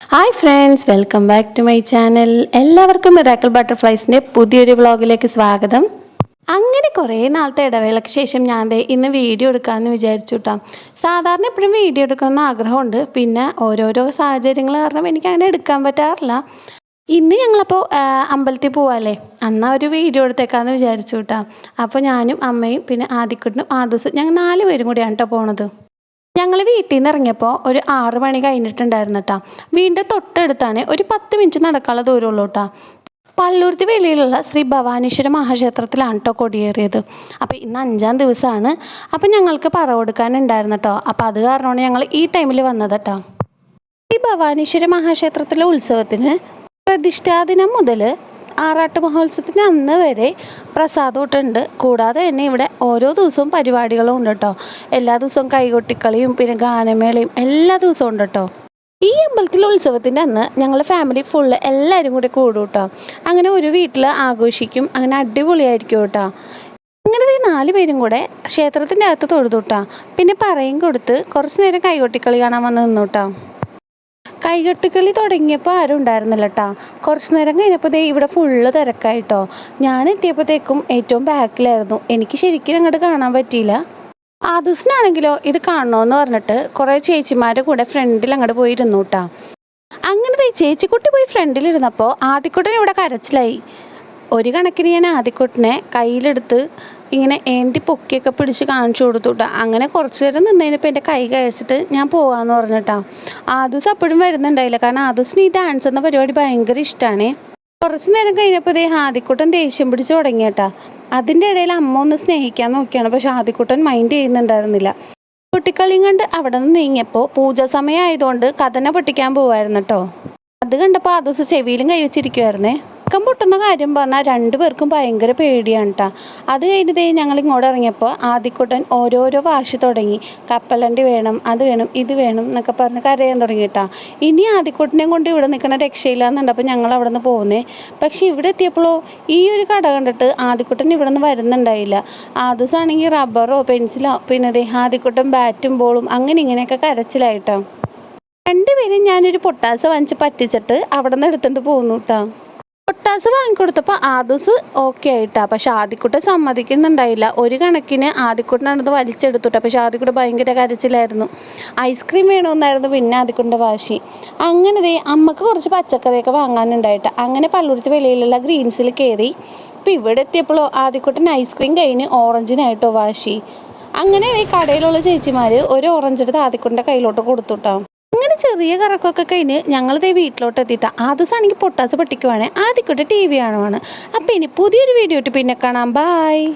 Hi friends welcome back to my channel എല്ലാവർക്കും miracle ബട്ടർഫ്ലൈസിന്റെ പുതിയൊരു വ്ളോഗിലേക്ക് സ്വാഗതം. അങ്ങനെ കുറേ നാളത്തെ ഇടവേളയ്ക്ക് ശേഷം ഞാൻ ഇന്ന് വീഡിയോ എടുക്കാമെന്ന് വിചാരിച്ചു കേട്ടോ സാധാരണ എപ്പോഴും വീഡിയോ എടുക്കണമെന്ന് ആഗ്രഹമുണ്ട്. പിന്നെ ഓരോരോ സാഹചര്യങ്ങൾ കാരണം എനിക്ക് അങ്ങനെ എടുക്കാൻ പറ്റാറില്ല. ഇന്ന് ഞങ്ങളപ്പോൾ ആ, അമ്പലത്തിൽ പോവാല്ലേ? അന്നാ ഒരു വീഡിയോ എടുത്തേക്കാന്ന് വിചാരിച്ചു കേട്ടോ അപ്പോൾ ഞാനും അമ്മയും പിന്നെ ആദിക്കുട്ടനും ദിവസം ഞങ്ങൾ നാല് പേരും കൂടിയാണ് കേട്ടോ പോണത്. ഞങ്ങൾ വീട്ടിൽ നിന്ന് ഇറങ്ങിയപ്പോൾ ഒരു ആറ് മണി കഴിഞ്ഞിട്ടുണ്ടായിരുന്നു കേട്ടോ വീടിന്റെ തൊട്ടടുത്താണ് ഒരു പത്ത് മിനിറ്റ് നടക്കാനുള്ള ദൂരമുള്ളൂ കേട്ടോ പള്ളൂർത്തി വെളിയിലുള്ള ശ്രീ ഭവാനീശ്വര മഹാക്ഷേത്രത്തിലാണ് കേട്ടോ കൊടിയേറിയത്. അപ്പോൾ ഇന്ന് അഞ്ചാം ദിവസമാണ് അപ്പോൾ ഞങ്ങൾക്ക് പറ കൊടുക്കാനുണ്ടായിരുന്നു കേട്ടോ അപ്പോൾ അത് കാരണമാണ് ഞങ്ങൾ ഈ ടൈമിൽ വന്നത് കേട്ടോ ശ്രീ ഭവാനീശ്വര മഹാക്ഷേത്രത്തിലെ ഉത്സവത്തിന് പ്രതിഷ്ഠാദിനം മുതൽ ആറാട്ട് മഹോത്സവത്തിന് അന്ന് വരെ പ്രസാദം ഇട്ടുണ്ട് കൂടാതെ തന്നെ ഇവിടെ ഓരോ ദിവസവും പരിപാടികളും ഉണ്ട് കേട്ടോ എല്ലാ ദിവസവും കൈകൊട്ടിക്കളിയും പിന്നെ ഗാനമേളയും എല്ലാ ദിവസവും ഉണ്ട് കേട്ടോ ഈ അമ്പലത്തിലെ ഉത്സവത്തിന്റെ അന്ന് ഞങ്ങൾ ഫാമിലി ഫുള്ള് എല്ലാവരും കൂടി കൂടും കേട്ടോ അങ്ങനെ ഒരു വീട്ടിൽ ആഘോഷിക്കും. അങ്ങനെ അടിപൊളിയായിരിക്കും കേട്ടോ അങ്ങനെ ഈ നാല് പേരും കൂടെ ക്ഷേത്രത്തിന്റെ അകത്ത് തൊഴുതു കേട്ടോ പിന്നെ പറയും കൊടുത്ത് കുറച്ച് നേരം കൈകൊട്ടിക്കളി കാണാൻ വന്ന് നിന്നു കേട്ടോ കൈകെട്ടുകളി തുടങ്ങിയപ്പോൾ ആരും ഉണ്ടായിരുന്നില്ല കേട്ടോ കുറച്ച് നേരം കഴിഞ്ഞപ്പോൾ ദേ ഇവിടെ ഫുള്ള് തിരക്കായിട്ടോ. ഞാൻ എത്തിയപ്പോഴത്തേക്കും ഏറ്റവും ബാക്കിലായിരുന്നു എനിക്ക് ശരിക്കും അങ്ങോട്ട് കാണാൻ പറ്റിയില്ല. ആദൂസിനാണെങ്കിലോ ഇത് കാണണമെന്ന് പറഞ്ഞിട്ട് കുറേ ചേച്ചിമാരുടെ കൂടെ ഫ്രണ്ടിൽ അങ്ങോട്ട് പോയിരുന്നു കേട്ടോ അങ്ങനെ ദേ ചേച്ചിക്കുട്ടി പോയി ഫ്രണ്ടിലിരുന്നപ്പോൾ ആദ്യക്കുട്ടൻ ഇവിടെ കരച്ചിലായി. ഒരു കണക്കിന് ഞാൻ ആദ്യക്കുട്ടനെ കയ്യിലെടുത്ത് ഇങ്ങനെ ഏന്തി പൊക്കിയൊക്കെ പിടിച്ച് കാണിച്ചു കൊടുത്തു കേട്ടോ അങ്ങനെ കുറച്ച് നേരം നിന്നതിനിപ്പോൾ എന്റെ കൈ കഴിച്ചിട്ട് ഞാൻ പോകാമെന്ന് പറഞ്ഞിട്ടാ. ആദൂസ് അപ്പോഴും വരുന്നുണ്ടായില്ല. കാരണം ആദൂസിന് ഈ ഡാൻസ് എന്ന പരിപാടി ഭയങ്കര ഇഷ്ടമാണ് കുറച്ച് നേരം കഴിഞ്ഞപ്പോൾ ഇതേ ആദിക്കുട്ടൻ ദേഷ്യം പിടിച്ച് തുടങ്ങിയേട്ടാ. അതിന്റെ ഇടയിൽ അമ്മ ഒന്ന് സ്നേഹിക്കാൻ നോക്കിയാണ്. പക്ഷെ ആദിക്കുട്ടൻ മൈൻഡ് ചെയ്യുന്നുണ്ടായിരുന്നില്ല. പൊട്ടിക്കളിയും കണ്ട് അവിടെ നിന്ന് നീങ്ങിയപ്പോൾ പൂജ സമയം ആയതുകൊണ്ട് കഥന പൊട്ടിക്കാൻ പോവായിരുന്നു കേട്ടോ. അത് കണ്ടപ്പോൾ ആ ദിവസം ചെവിയിലും കൈവച്ചിരിക്കുമായിരുന്നേ ക്കം പൊട്ടുന്ന കാര്യം പറഞ്ഞാൽ രണ്ടുപേർക്കും ഭയങ്കര പേടിയാണ് കേട്ടോ അത് കഴിഞ്ഞതേ ഞങ്ങൾ ഇങ്ങോട്ട് ഇറങ്ങിയപ്പോൾ ആദ്യക്കൂട്ടൻ ഓരോരോ വാശി തുടങ്ങി. കപ്പലണ്ടി വേണം അത് വേണം ഇത് വേണം എന്നൊക്കെ പറഞ്ഞ് കരയാൻ തുടങ്ങി കേട്ടോ ഇനി ആദ്യക്കൂട്ടനെയും കൊണ്ട് ഇവിടെ നിൽക്കണ രക്ഷയില്ലാന്നുണ്ട് അപ്പോൾ ഞങ്ങൾ അവിടെ നിന്ന് പോകുന്നേ പക്ഷേ ഇവിടെ എത്തിയപ്പോഴോ ഈ ഒരു കട കണ്ടിട്ട് ആദ്യക്കൂട്ടൻ ഇവിടെ നിന്ന് വരുന്നുണ്ടായില്ല. ആദൂസാണെങ്കിൽ റബ്ബറോ പെൻസിലോ പിന്നെ ദേ ആദ്യക്കൂട്ടൻ ബാറ്റും ബോളും അങ്ങനെ ഇങ്ങനെയൊക്കെ കരച്ചിലായിട്ടോ രണ്ടുപേരും ഞാനൊരു പൊട്ടാസ് വാങ്ങിച്ച് പറ്റിച്ചിട്ട് അവിടെ നിന്ന് എടുത്തുകൊണ്ട് പോകുന്നു കേട്ടോ പൊട്ടാസ് വാങ്ങിക്കൊടുത്തപ്പോൾ ആദൂസ് ഓക്കെ ആയിട്ടാ. പക്ഷെ ആദ്യക്കുട്ടൻ സമ്മതിക്കുന്നുണ്ടായില്ല. ഒരു കണക്കിന് ആദ്യക്കുട്ടനാണത് വലിച്ചെടുത്തുട്ടാ. പക്ഷെ ആദ്യക്കുട്ട ഭയങ്കര കരച്ചിലായിരുന്നു. ഐസ്ക്രീം വേണമെന്നായിരുന്നു പിന്നെ ആദ്യക്കുട്ടന്റെ വാശി. അങ്ങനെ ദേ അമ്മയ്ക്ക് കുറച്ച് പച്ചക്കറിയൊക്കെ വാങ്ങാനുണ്ടായിട്ട്. അങ്ങനെ പള്ളുരുത്തി വെളിയിലുള്ള ഗ്രീൻസിൽ കയറി ഇപ്പം ഇവിടെ എത്തിയപ്പോഴോ ആദ്യക്കുട്ടൻ ഐസ്ക്രീം കഴിഞ്ഞ് ഓറഞ്ചിനായിട്ടോ വാശി. അങ്ങനെ ഈ കടയിലുള്ള ചേച്ചിമാർ ഒരു ഓറഞ്ച് എടുത്ത് ആദ്യക്കുട്ടന്റെ കയ്യിലോട്ട് കൊടുത്തുട്ടാ. അങ്ങനെ ചെറിയ കറക്കമൊക്കെ കഴിഞ്ഞ് ഞങ്ങളിതേ വീട്ടിലോട്ട് എത്തിയിട്ടാ ആദ്യസാണെങ്കിൽ പൊട്ടാസ് പൊട്ടിക്കുവാണ് ആദ്യക്കൂട്ട് ടി വി കാണുവാണ്. അപ്പം ഇനി പുതിയൊരു വീഡിയോ ഇട്ട് പിന്നെ കാണാം. ബായ്